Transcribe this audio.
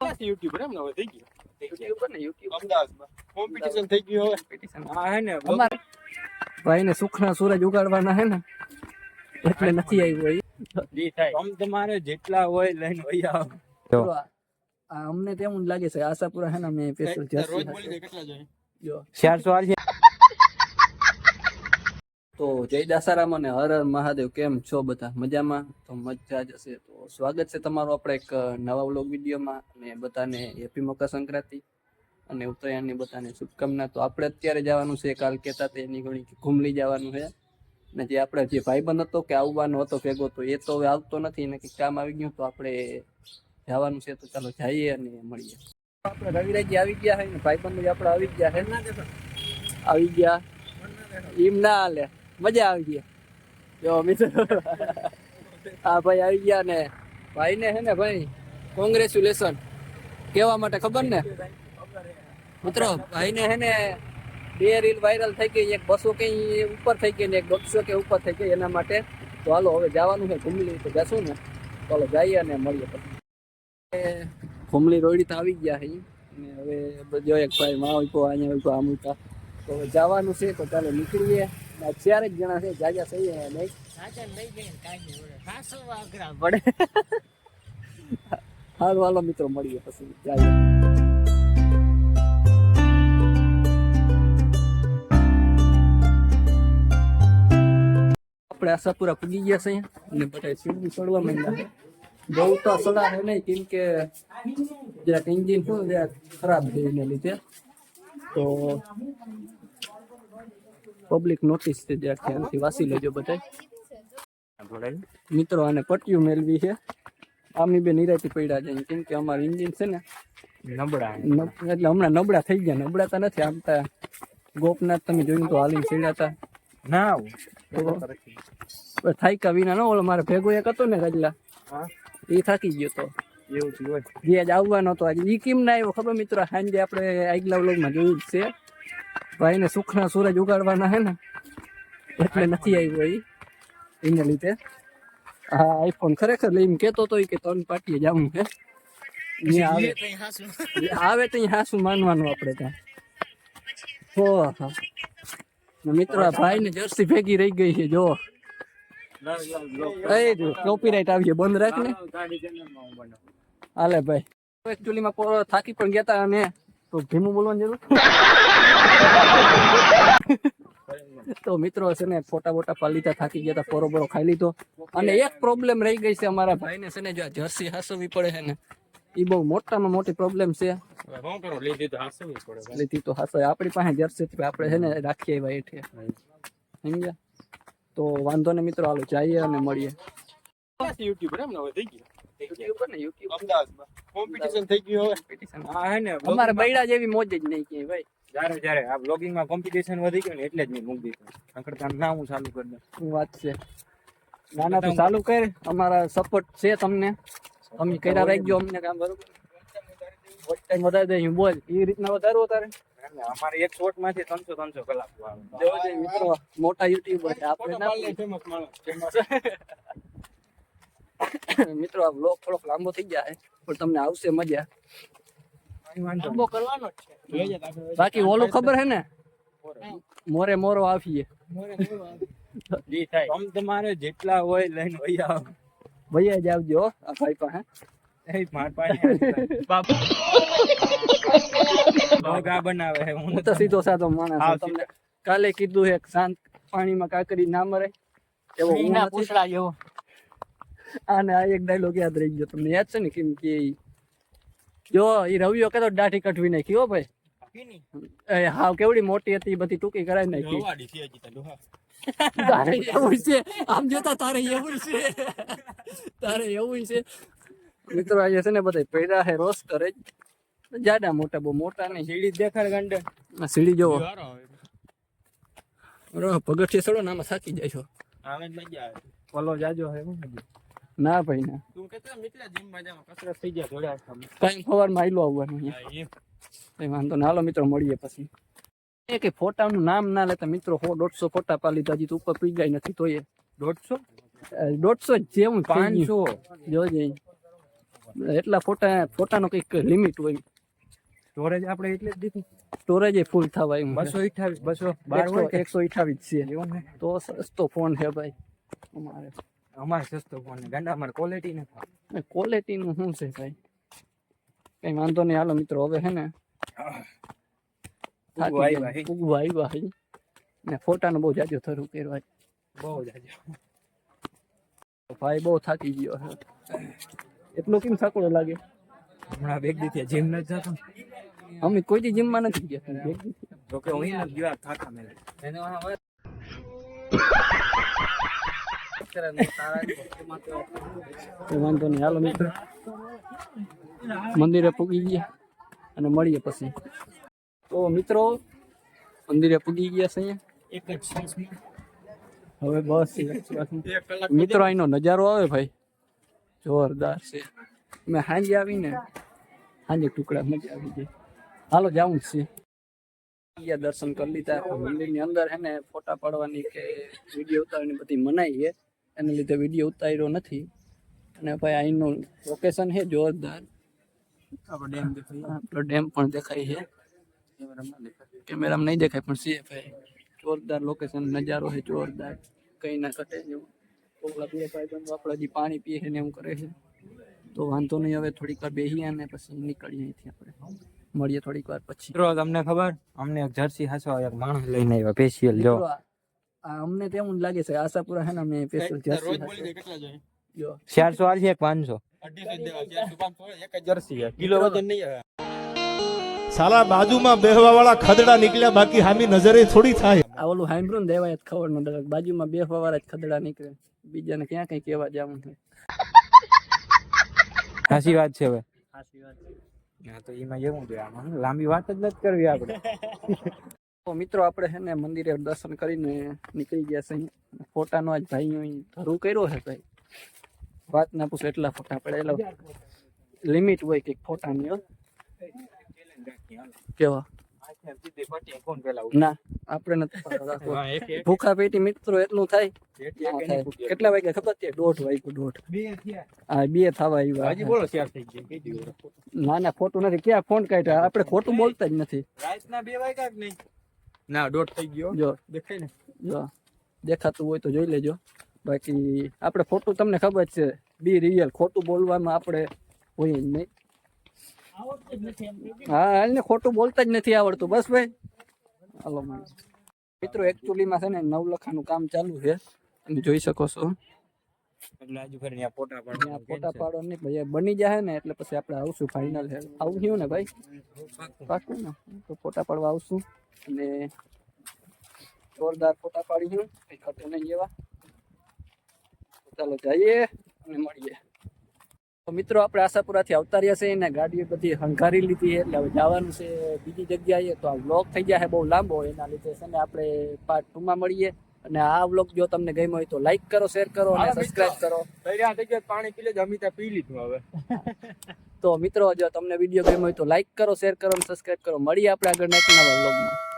YouTuber એમ હવે થઈ ગયું. યુટ્યુબર ને યુટ્યુબ અમદાવાદમાં. કોમ્પિટિશન થઈ ગયું હવે. હા હે ને અમારે ભાઈને સુખના સૂરજ ઉગાડવાના હે ને એટલે નથી આવ્યો તમારે જેટલા હોય લઈને આવો. આ અમને તેમ લાગે છે. આશાપુરા હે ને અમે સ્પેશિયલ ચારસો તો જય દાસારામ અને હર હર મહાદેવ, કેમ છો બધા? મજામાં? તો મજા જ હશે. તો સ્વાગત છે તમારું આપણે એક નવા વ્લોગ વિડીયોમાં અને બધાને હેપી મકર સંક્રાંતિ. અને ઉત્તરાયણની બધાને શુભકામના. તો આપણે અત્યારે જવાનું છે, કાલ કહેતા હતા એની ઘણી ઘૂમલી જવાનું છે. ને જે આપણે જે ભાઈબંધ હતો કે આવવાનો હતો ભેગો, તો એ તો હવે આવતો નથી ને કંઈક કામ આવી ગયું, તો આપણે જવાનું છે. તો ચાલો જઈએ અને મળીએ. આપણે રવિરાજી આવી ગયા છે ને, ભાઈબંધ આપણે આવી ગયા છે. આવી ગયા. એમ ના હાલે. મજા આવી ગઈ. જો મિત્રો હા ભાઈ આવી ગયા ને ભાઈ ને હે ને ભાઈ કોંગ્રેચ્યુલેશન કેવા માટે ખબર ને? મિત્રો ભાઈ ને હે ને, બે રીલ વાયરલ થઈ ગઈ, એક બસો કે ઉપર થઈ ગઈ ને એક દોઢસો કે ઉપર થઈ ગઈ, એના માટે તો હાલો હવે જવાનું છે ઘૂમલી, તો જશું ને. ચાલો જઈએ અને મળીએ પછી. ઘૂમલી રોડી તો આવી ગયા છે ને હવે બધો એક ભાઈ માં ઊભો અહીંયા ઊભો આમ ઊભા તો જવાનું છે, તો ચાલો નીકળીએ. ને ચાર જ જણા છે જાજા સહી જાય નહીં પડે. હાલો હાલો મિત્રો મળીએ પછી. જઈએ આપણે આશાપુરા પૂગી ગયા છે અને બધા સીડી ચડવા માંડ્યા બહુ તો સડા હે નહીં કેમ કે જરાક એન્જિન શું જરાક ખરાબ છે એને લીધે. તો પબ્લિક નોટિસ છે જરાક ધ્યાનથી વાંચી લેજો બધા મિત્રો આને પટ્યું મેળવી છે. આમની બે નિરાતી પડ્યા છે. કેમ કે અમારું એન્જિન છે ને નબળા નબ- એટલે હમણાં નબળા થઈ ગયા. નબળા તો નથી. આમ તો ગોપનાથ તમે જોયું તો હાલીને ચડ્યા હતા. ના તો થાયકા વિના ન ઓલો મારે ભેગો એક હતો ને રજલા હા. એ થાકી ગયો તો. એવું જ હોય. જે આજ આવવાનો હતો. આજે ઈ કેમ ના આવ્યો ખબર મિત્રો? સાંજે આપણે આગલા વ્લોગમાં જોયું જ છે. ભાઈને સુખના સૂરજ ઉગાડવાના હે ને એટલે નથી આવ્યો ઈ એને લીધે. હા આઈફોન ખરેખર લઈને કેતો તો ઈ કે ત્રણ પાટીએ જવું હે. ઈ આવે. ઈ આવે તો ઈ હાસું માનવાનું આપણે ત્યાં. હો હા. ને મિત્રો આ ભાઈને જર્સી ભેગી રહી ગઈ છે જો. એ કોપીરાઈટ આવી છે બંધ રાખ ને. હાલે ભાઈ. એકચ્યુઅલી માં પોરો થાકી પણ ગયા તા અને તો ધીમું બોલવાની જરૂર? તો મિત્રો છે ને ફોટા બોટા પાડી લીધા થાકી ગયા હતા પોરો બોરો ખાઈ લીધો. અને એક પ્રોબ્લેમ રહી ગઈ છે અમારા ભાઈને છે ને જો આ જર્સી હાસવી પડે છે ને એ બહુ મોટામાં મોટી પ્રોબ્લેમ છે. લીધી તો હાસો આપણી પાસે જર્સી છે આપણે છે ને રાખીએ એવા હેઠે. સમજ્યા? તો વાંધો ને મિત્રો હાલો જઈએ અને મળીએ. યુટ્યુબર એમ ને થઈ ગયું. યુટ્યુબર ને? યુટ્યુબ અમદાવાદમાં કોમ્પિટિશન થઈ ગયું હવે. હા હે ને અમારે બૈડા જેવી મોજ જ નહીં ભાઈ. જ્યારે જ્યારે આ બ્લોગિંગમાં કોમ્પિટિશન વધી ગયું ને એટલે જ મેં મૂકી દીધું. ના હું ચાલુ કરી દઉં. વાત છે? ના ના તો ચાલુ કર. અમારા સપોર્ટ છે તમને. તમે કર્યા રાખજો અમને કામ બરોબર? ટાઈમ વધારી દે હું બોલ. એ રીતના વધારવો તારે? અમારે એક શોટમાંથી ત્રણસો ત્રણસો કલાક મિત્રો મોટા યુટ્યુબર આપણે માણસ. મિત્રો આ બ્લોગ થોડોક લાંબો થઈ જાય પણ તમને આવશે મજા. લાંબો કરવાનો જ છે. બાકી ઓલું ખબર હે ને? મોરે. મોરો આવીએ જી થાય. તમ તમારે જેટલા હોય લઈને વહી આવો. ભૈયા જ આવજો આ ભાઈ પાસે એ માર પાસે બાપુ. બ્લોગ બનાવે છે. હું હું તો સીધો સાધો માણસ તમને કાલે કીધું એક શાંત પાણીમાં કાકરી ના મરે એવો હું નથી. આને આ એક ડાયલોગ યાદ રહી ગયો તમને. યાદ છે ને કેમ કે જો એ રવિયો કહેતો દાઢી કટવી નાખી હો ભાઈ. હા કેવડી મોટી હતી બધી ટૂંકી કરાવી નાખી. તારે એવું છે? આમ જોતા તારે એવું છે. તારે એવું છે. મિત્રો આજે છે ને બધા પહેરા હે રોસ કરે. જાડા મોટા બહુ મોટા ને સીડી દેખાડ ગાંડે. સીડી જોવો. પગથિયે ચડો ને આમાં થાકી જાય છો. આવે મજા આવે. પલો જાજો હે હજી. ના ભાઈ ના. તું કહેતો જીમમાં જાવ કસરત થઈ જાય થોડા આસામ. ટાઈમ સવારમાં આઈલો આવવાનું અહીંયા. એ. વાંધો ના. હાલો મિત્રો મળીએ પછી. એ કે ફોટાનું નામ ના લેતા મિત્રો હો દોઢસો ફોટા પાલી લીધા હજી તો ઉપર પીગાય નથી તો એ. દોઢસો? દોઢસો જ જેવું પાંચસો? જોજે એટલા ફોટા ફોટાનો કંઈક લિમિટ હોય. સ્ટોરેજ આપણે એટલે જ દીધું. સ્ટોરેજ ફૂલ થવા એમ બસો અઠાવીસ બસો બાર એકસો અઠાવીસ છે. તો સસ્તો ફોન છે ભાઈ. અમારે. અમારે સસ્તો ફોન ગાંડા અમારે ક્વોલિટી નથી. ક્વોલિટીનું શું છે ભાઈ? કઈ વાંધો નહીં. હાલો મિત્રો હવે હે ને આવ્યા હે. હે. ને ફોટાનો બહુ જાજો થરું કર્યો બહુ જાજો. ભાઈ બહુ થાકી ગયો છે એટલો કેમ થાકડો લાગે? હમણાં બેગ દીધી જીમ નથી જતો. અમે કોઈ દી જીમમાં નથી ગયા. તો કે હું નથી ગયો થાકા તો વાંધો નહીં. હાલો મિત્રો. મંદિરે પૂગી ગયા અને મળીએ પછી. તો મિત્રો મંદિરે પૂગી ગયા છે એક જ હવે બસ મિત્રો અહીંનો નજારો આવે ભાઈ? જોરદાર છે. મેં સાંજે આવીને સાંજે ટુકડા મજા આવી જાય. હાલો જાઉં જ છે. દર્શન કરી લીધા. મંદિરની અંદર હે ને ફોટા પાડવાની કે વીડિયો ઉતારવાની બધી મનાઈ છે. એના લીધે વીડિયો ઉતાર્યો નથી. અને ભાઈ અહીંનું લોકેશન છે જોરદાર. આપણો ડેમ દેખાય. આપણો ડેમ પણ દેખાય છે. કેમેરામાં નહીં દેખાય પણ સીએ ભાઈ. જોરદાર લોકેશન નજારો છે જોરદાર. કઈ ના કટે જેવું ઓલા બે ભાઈ બંધો આપણે હજી પાણી પીએ છે ને એમ કરે છે. તો વાંધો નહીં હવે થોડીક વાર બેસીએ અને પછી નીકળીએ અહીંથી આપણે. મળીએ થોડીક વાર પછી. તમને ખબર? અમને એક જર્સી હાસો એક માણસ લઈને આવ્યા સ્પેશિયલ જો. અમને તો એવું લાગે છે આશાપુરા છે ને અમે સ્પેશિયલ જર્સી જો. ચારસો આલશે એક પાંચસો. કિલો વજન નહીં આવે. સાલા બાજુમાં બેહવા વાળા ખદડા નીકળ્યા બાકી હામી નજરે થોડી થાય. આ ઓલું ને દેવાય જ ખબર ન બાજુમાં બેહવા વાળા જ ખદડા નીકળે. બીજાને ક્યાં કઈ કહેવા જવું છે? સાચી વાત છે હવે. હા તો એમાં એવું છે આમાં લાંબી વાત જ નથી કરવી આપણે. તો મિત્રો આપણે છે ને મંદિરે દર્શન કરીને નીકળી ગયા છે અહીંયા. ફોટાનો આજ ભાઈ અહીં ધરું કર્યો છે ભાઈ. વાત ના પૂછો એટલા ફોટા પડેલા. લિમિટ હોય કંઈક ફોટાની. કેવા? ના આપણે નથી ભૂખા પેટી મિત્રો એટલું થાય. કેટલા વાગ્યા ખબર છે? દોઢ વાગ્યું દોઢ. હા બે થવા આવ્યું. હજી બોલો થઈ ના ના ખોટું નથી. ક્યાં ફોન કાઢ્યા? આપણે ખોટું બોલતા જ નથી. રાતના બે વાગ્યા નહીં. ના દોઢ થઈ ગયો. જો. દેખાય ને? જો. દેખાતું હોય તો જોઈ લેજો. બાકી આપણે ખોટું તમને ખબર છે. બી રિયલ ખોટું બોલવામાં આપણે હોય જ નહીં. હા એને ખોટું બોલતા જ નથી આવડતું. બસ ભાઈ. હાલો મને મિત્રો એકચ્યુઅલીમાં છે ને નવલખાનું કામ ચાલુ છે. તમે જોઈ શકો છો. ફોટા પાડો નહીં. ભાઈ બની જાય ને એટલે પછી આપણે આવશું ફાઇનલ છે આવું ને ભાઈ? પાકું. ને? તો ફોટા પાડવા આવશું. અને જોરદાર ફોટા પાડી હું. કઈ ખટે નહીં એવા. ચાલો જઈએ અને મળીએ. તો મિત્રો, આપણે આશાપુરાથી આવતા રહ્યા છે ને ગાડીઓ બધી હંકારી લીધી એટલે હવે જવાનું છે બીજી જગ્યાએ. તો આ બ્લોક થઈ છે બહુ લાંબો. એના લીધે છે ને આપણે પાર્ટ ટુમાં મળીએ. અને આ વ્લોગ જો તમને ગમ્યો હોય તો લાઈક કરો શેર કરો અને સબસ્ક્રાઇબ કરો. પાણી પી લેજો અમિતા પી લીધું હવે. તો મિત્રો જો તમને વીડિયો ગમ્યો હોય તો લાઈક કરો શેર કરો અને સબસ્ક્રાઇબ કરો. મળીએ આપણે આગળ નેક્સ્ટ નવા વ્લોગમાં